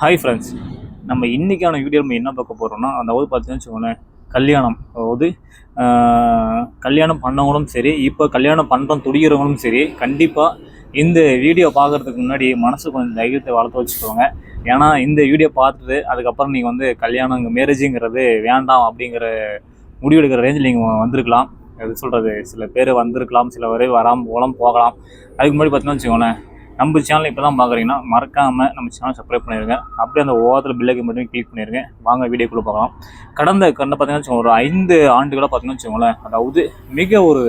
Hi friends நம்ம இன்றைக்கான video நம்ம என்ன பார்க்க போகிறோம்னா அதாவது பார்த்தீங்கன்னு வச்சுக்கோங்களேன் கல்யாணம். அதாவது கல்யாணம் பண்ணவங்களும் சரி இப்போ கல்யாணம் பண்ணுறோம் துடிக்கிறவங்களும் சரி கண்டிப்பாக இந்த வீடியோ பார்க்குறதுக்கு முன்னாடி மனசு கொஞ்சம் தைரியத்தை வளர்த்து வச்சுக்கோங்க. ஏன்னா இந்த வீடியோ பார்த்துட்டு அதுக்கப்புறம் நீங்கள் வந்து கல்யாணம் மேரேஜுங்கிறது வேண்டாம் அப்படிங்கிற முடிவெடுக்கிற ரேஞ்சில் நீங்கள் வந்திருக்கலாம். எது சொல்கிறது சில பேர் வந்திருக்கலாம் சில பேர் வராமல் போகலாம் போகலாம். அதுக்கு முன்னாடி பார்த்தீங்கன்னா வச்சுக்கோங்களேன் நம்ம சேனல் இப்போ தான் பார்க்குறீங்கன்னா மறக்காமல் நம்ம சேனல் சப்ஸ்கிரைப் பண்ணிடுங்க அப்படியே அந்த ஓரத்தில் பில்லைக்கு மட்டும் கிளிக் பண்ணிடுங்க வாங்க வீடியோக்குள்ளே பார்க்கலாம் கடந்த கடந்த பார்த்தீங்கன்னா வச்சுக்கோங்க, ஒரு ஐந்து ஆண்டுகளாக பார்த்தீங்கன்னா வச்சுக்கோங்களேன் அதாவது மிக ஒரு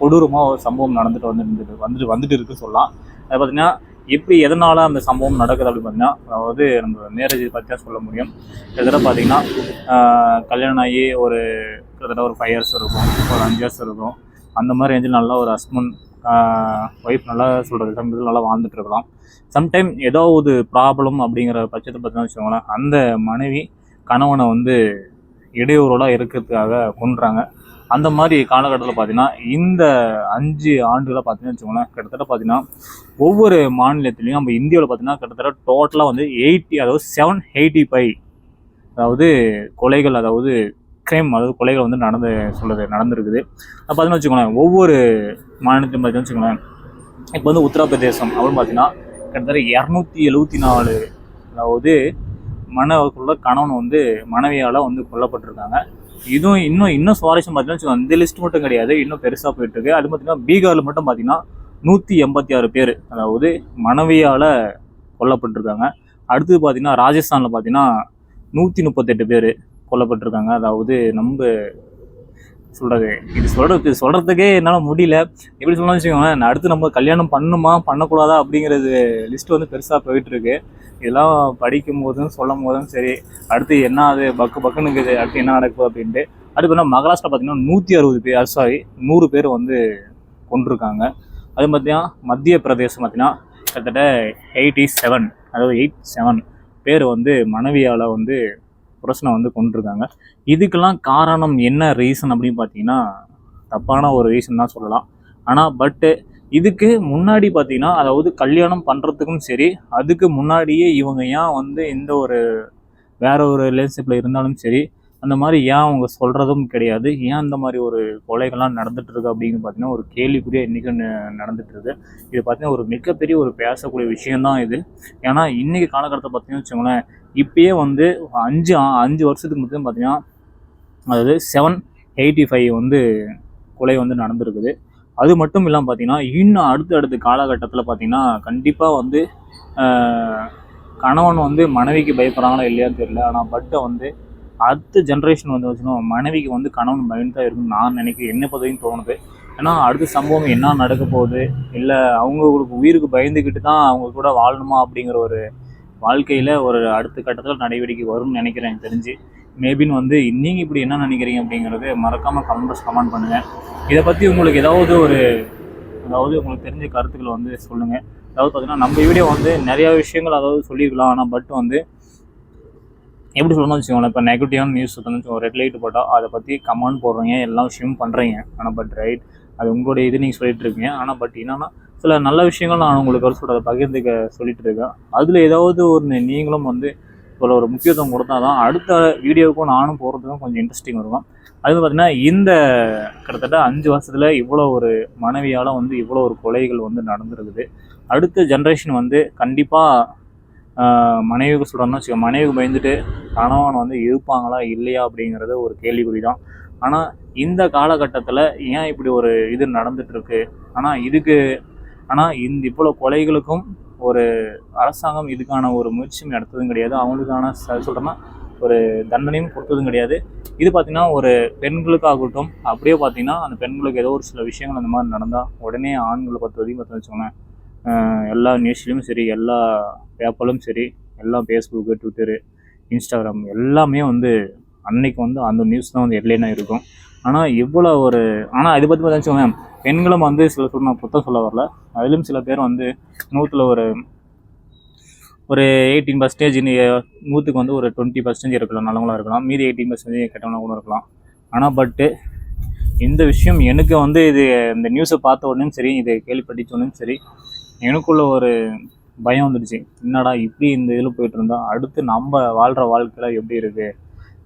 கொடூரமாக ஒரு சம்பவம் நடந்துட்டு வந்துட்டு வந்துட்டு வந்துட்டு இருக்குன்னு சொல்லலாம். அது பார்த்தீங்கன்னா எப்படி எதனால் அந்த சம்பவம் நடக்குது அப்படின்னு பார்த்தீங்கன்னா அதாவது நம்ம மேரேஜ் பற்றி தான் சொல்ல முடியும். கிட்டத்தட்ட பார்த்தீங்கன்னா கல்யாணம் ஆகி ஒரு கிட்டத்தட்ட ஒரு ஃபைவ் இயர்ஸ் இருக்கும் ஒரு அஞ்சு இயர்ஸ் இருக்கும். அந்த மாதிரி ரேஞ்சில் நல்லா ஒரு ஹஸ்பண்ட் ஒய்ஃப் நல்லா சொல்கிறது சமீபத்தில் நல்லா வாழ்ந்துட்டு இருக்கலாம். சம்டைம் ஏதோ ஒரு ப்ராப்ளம் அப்படிங்கிற பட்சத்தை பார்த்தீங்கன்னா வச்சுக்கோங்களேன். அந்த மனைவி கணவனை வந்து இடையூறலாக இருக்கிறதுக்காக கொண்டுறாங்க அந்த மாதிரி காலகட்டத்தில் பார்த்தீங்கன்னா இந்த அஞ்சு ஆண்டுகளை பார்த்தீங்கன்னா வச்சுக்கோங்களேன் கிட்டத்தட்ட பார்த்தீங்கன்னா ஒவ்வொரு மாநிலத்திலையும் நம்ம இந்தியாவில் பார்த்தீங்கன்னா கிட்டத்தட்ட டோட்டலாக வந்து எயிட்டி அதாவது செவன் எயிட்டி ஃபைவ் அதாவது கொலைகள் அதாவது கிரைம் அதாவது கொலைகள் வந்து நடந்து சொல்லுது நடந்திருக்குது. அது பார்த்தீங்கன்னா வச்சுக்கோங்களேன் ஒவ்வொரு மாநிலத்தையும் பார்த்தீங்கன்னா வச்சுக்கோங்களேன் இப்போ வந்து உத்தரப்பிரதேசம் அப்படின்னு பார்த்தீங்கன்னா கிட்டத்தட்ட இரநூத்தி எழுபத்தி நாலு அதாவது மனக்குள்ள கணவன் வந்து மனைவியால் வந்து கொல்லப்பட்டிருக்காங்க. இதுவும் இன்னும் இன்னும் சுவாரஸ்யம் பார்த்தீங்கன்னா வச்சுக்கோங்க, இந்த லிஸ்ட் மட்டும் கிடையாது இன்னும் பெருசாக போயிட்டுருக்கு. அது பார்த்தீங்கன்னா பீகாரில் மட்டும் பார்த்தீங்கன்னா நூற்றி எண்பத்தி ஆறு பேர் அதாவது மனைவியால் கொல்லப்பட்டிருக்காங்க. அடுத்தது பார்த்தீங்கன்னா ராஜஸ்தானில் பார்த்தீங்கன்னா நூற்றி முப்பத்தெட்டு பேர் கொல்லப்பட்டிருக்காங்க. அதாவது நம்ம சொல்கிறது இது சொல்கிறது சொல்கிறதுக்கே என்னால் முடியல. எப்படி சொல்லணும்னு வச்சுக்கோங்களேன் அடுத்து நம்ம கல்யாணம் பண்ணுமா பண்ணக்கூடாதா அப்படிங்கிறது லிஸ்ட் வந்து பெருசாக போயிட்டு இருக்கு இதெல்லாம் படிக்கும் போதும் சொல்லும் போதும் சரி அடுத்து என்ன அது பக்கு பக்குன்னு இருக்குது அடுத்து என்ன நடக்குது அப்படின்ட்டு. அடுத்து பார்த்தீங்கன்னா மகாராஷ்டிரா பார்த்தீங்கன்னா நூற்றி அறுபது பேர் சாரி நூறு பேர் வந்து கொண்டிருக்காங்க அது பார்த்தீங்கன்னா மத்திய பிரதேசம் பார்த்தீங்கன்னா கிட்டத்தட்ட எயிட்டி செவன் அதாவது எயிட் செவன் பேர் வந்து மனைவியால் வந்து பிரச்சனை வந்து கொண்டிருக்காங்க. இதுக்கெல்லாம் காரணம் என்ன ரீசன் அப்படின்னு பார்த்தீங்கன்னா தப்பான ஒரு ரீசன் தான் சொல்லலாம். ஆனால் பட்டு இதுக்கு முன்னாடி பார்த்தீங்கன்னா அதாவது கல்யாணம் பண்ணுறதுக்கும் சரி அதுக்கு முன்னாடியே இவங்க ஏன் வந்து எந்த ஒரு வேற ஒரு ரிலேஷன்ஷிப்பில் இருந்தாலும் சரி அந்த மாதிரி ஏன் அவங்க சொல்கிறதும் கிடையாது. ஏன் இந்த மாதிரி ஒரு கொலைகள்லாம் நடந்துகிட்ருக்கு அப்படின்னு பார்த்தீங்கன்னா ஒரு கேள்விக்குரிய இன்றைக்கி நடந்துகிட்ருக்கு இது பார்த்தீங்கன்னா ஒரு மிகப்பெரிய ஒரு பேசக்கூடிய விஷயம்தான் இது. ஏன்னா இன்றைக்கி காலகட்டத்தை பார்த்தீங்கன்னு வச்சுக்கோங்களேன் இப்பயே வந்து அஞ்சு ஆ- அஞ்சு வருஷத்துக்கு மட்டும் பார்த்தீங்கன்னா அதாவது செவன் எயிட்டி ஃபைவ் வந்து கொலை வந்து நடந்திருக்குது. அது மட்டும் இல்லாமல் பார்த்தீங்கன்னா இன்னும் அடுத்த அடுத்த காலகட்டத்தில் பார்த்தீங்கன்னா கண்டிப்பாக வந்து கணவன் வந்து மனைவிக்கு பயப்படுறாங்களா இல்லையான்னு தெரியல. ஆனால் பட்டை வந்து அடுத்த ஜென்ரேஷன் வந்து வச்சுக்கணும் மனைவிக்கு வந்து கணவன் பயந்து தான் இருக்குன்னு நான் நினைக்கிறேன். என்ன பதவியும் தோணுது? ஏன்னா அடுத்த சம்பவம் என்ன நடக்க போகுது? இல்லை அவங்களுக்கு உயிருக்கு பயந்துக்கிட்டு தான் அவங்க கூட வாழணுமா அப்படிங்கிற ஒரு வாழ்க்கையில் ஒரு அடுத்த கட்டத்தில் நடவடிக்கை வரும்னு நினைக்கிறேன் எனக்கு தெரிஞ்சு. மேபின் வந்து நீங்கள் இப்படி என்ன நினைக்கிறீங்க அப்படிங்கிறது மறக்காமல் கமெண்ட்ஸ் கமெண்ட் பண்ணுங்கள் இதை பற்றி உங்களுக்கு ஏதாவது ஒரு அதாவது உங்களுக்கு தெரிஞ்ச கருத்துக்களை வந்து சொல்லுங்கள் அதாவது பார்த்தீங்கன்னா நம்ம வீடியோ வந்து நிறையா விஷயங்கள் அதாவது சொல்லியிருக்கலாம். ஆனால் பட் வந்து எப்படி சொல்லணும்னு வச்சுக்கோங்களேன். இப்போ நெகட்டிவான நியூஸ் வந்து ரெட் லைட் போட்டால் அதை பற்றி கமெண்ட் போடுறீங்க. எல்லா விஷயமும் பண்ணுறீங்க ஆனால் பட் ரைட் அது உங்களுடைய இது நீங்கள் சொல்லிட்டு இருக்கீங்க. ஆனால் பட் என்னன்னா சில நல்ல விஷயங்கள் நான் உங்களுக்கு ஒரு சொல்கிறத பகிர்ந்துக்க சொல்லிட்டு இருக்கேன். அதில் ஏதாவது ஒரு நீங்களும் வந்து இவ்வளோ ஒரு முக்கியத்துவம் கொடுத்தா தான் அடுத்த வீடியோவுக்கும் நானும் போகிறதுக்கும் கொஞ்சம் இன்ட்ரெஸ்டிங் இருக்கும். அது பார்த்தீங்கன்னா இந்த கிட்டத்தட்ட அஞ்சு வருஷத்தில் இவ்வளோ ஒரு மனைவியால் வந்து இவ்வளோ ஒரு கொலைகள் வந்து நடந்துருக்குது. அடுத்த ஜென்ரேஷன் வந்து கண்டிப்பாக மனைவிக்கு சொல்கிறோம்னா வச்சுக்கோ மனைவிக்கு பயந்துட்டு கணவன் வந்து இருப்பாங்களா இல்லையா அப்படிங்கிறது ஒரு கேள்விக்குறி தான் ஆனால் இந்த காலகட்டத்தில் ஏன் இப்படி ஒரு இது நடந்துகிட்ருக்கு ஆனால் இதுக்கு ஆனால் இந்த இவ்வளோ கொலைகளுக்கும் ஒரு அரசாங்கம் இதுக்கான ஒரு முயற்சியும் நடத்ததும் கிடையாது. அவங்களுக்கான ச- சொல்றேன்னா ஒரு தண்டனையும் கொடுத்ததும் கிடையாது. இது பார்த்திங்கன்னா ஒரு பெண்களுக்காகட்டும் அப்படியே பார்த்தீங்கன்னா அந்த பெண்களுக்கு ஏதோ ஒரு சில விஷயங்கள் அந்த மாதிரி நடந்தால் உடனே ஆண்களை பத்து வரைக்கும் பார்த்து வச்சுக்கோங்களேன் எல்லா நியூஸ்லேயும் சரி எல்லா பேப்பர்லும் சரி எல்லாம் ஃபேஸ்புக்கு ட்விட்டரு இன்ஸ்டாகிராம் எல்லாமே வந்து அன்னைக்கு வந்து அந்த நியூஸ் தான் வந்து ஹெட்லைனாக இருக்கும். ஆனால் இவ்வளோ ஒரு ஆனால் இதை பற்றி பார்த்தா பெண்களும் வந்து சில சொல்ல நான் புத்தம் சொல்ல வரல. அதிலும் சில பேர் வந்து நூற்றில் ஒரு ஒரு எயிட்டீன் பர்சன்டேஜ் நூற்றுக்கு வந்து ஒரு டுவெண்ட்டி பர்சன்டேஜ் இருக்கலாம் நல்லவங்களாக இருக்கலாம். மீதி எயிட்டீன் பர்சன்டேஜ் கெட்டவங்களா கூட இருக்கலாம். ஆனால் பட்டு இந்த விஷயம் எனக்கு வந்து இது இந்த நியூஸை பார்த்த உடனே சரி இதை கேள்விப்பட்டிச்ச சரி எனக்குள்ள ஒரு பயம் வந்துடுச்சு. என்னடா இப்படி இந்த இதில் போயிட்டு இருந்தால் அடுத்து நம்ம வாழ்கிற வாழ்க்கையில் எப்படி இருக்குது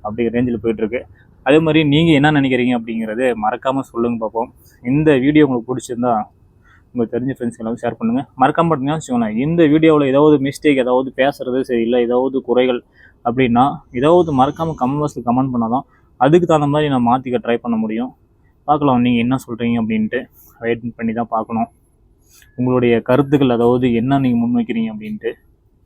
அப்படி ரேஞ்சில் போயிட்டுருக்கு அதே மாதிரி நீங்கள் என்ன நினைக்கிறீங்க அப்படிங்கிறது மறக்காமல் சொல்லுங்கள் பார்ப்போம் இந்த வீடியோ உங்களுக்கு பிடிச்சிருந்தா உங்கள் தெரிஞ்ச ஃப்ரெண்ட்ஸ் எல்லாம் ஷேர் பண்ணுங்கள் மறக்காம பார்த்தீங்கன்னா வச்சுக்கோங்களேன் இந்த வீடியோவில் ஏதாவது மிஸ்டேக் ஏதாவது பேசுறது சரியில்லை ஏதாவது குறைகள் அப்படின்னா ஏதாவது மறக்காமல் கமெண்ட் பாக்ஸில் கமெண்ட் பண்ணால் தான் அதுக்கு தகுந்த மாதிரி நான் மாற்றிக்க ட்ரை பண்ண முடியும். பார்க்கலாம் நீங்கள் என்ன சொல்கிறீங்க அப்படின்ட்டு. வெயிட் பண்ணி தான் பார்க்கணும். உங்களுடைய கருத்துக்கள் அதாவது என்ன நீங்கள் முன்வைக்கிறீங்க அப்படின்ட்டு.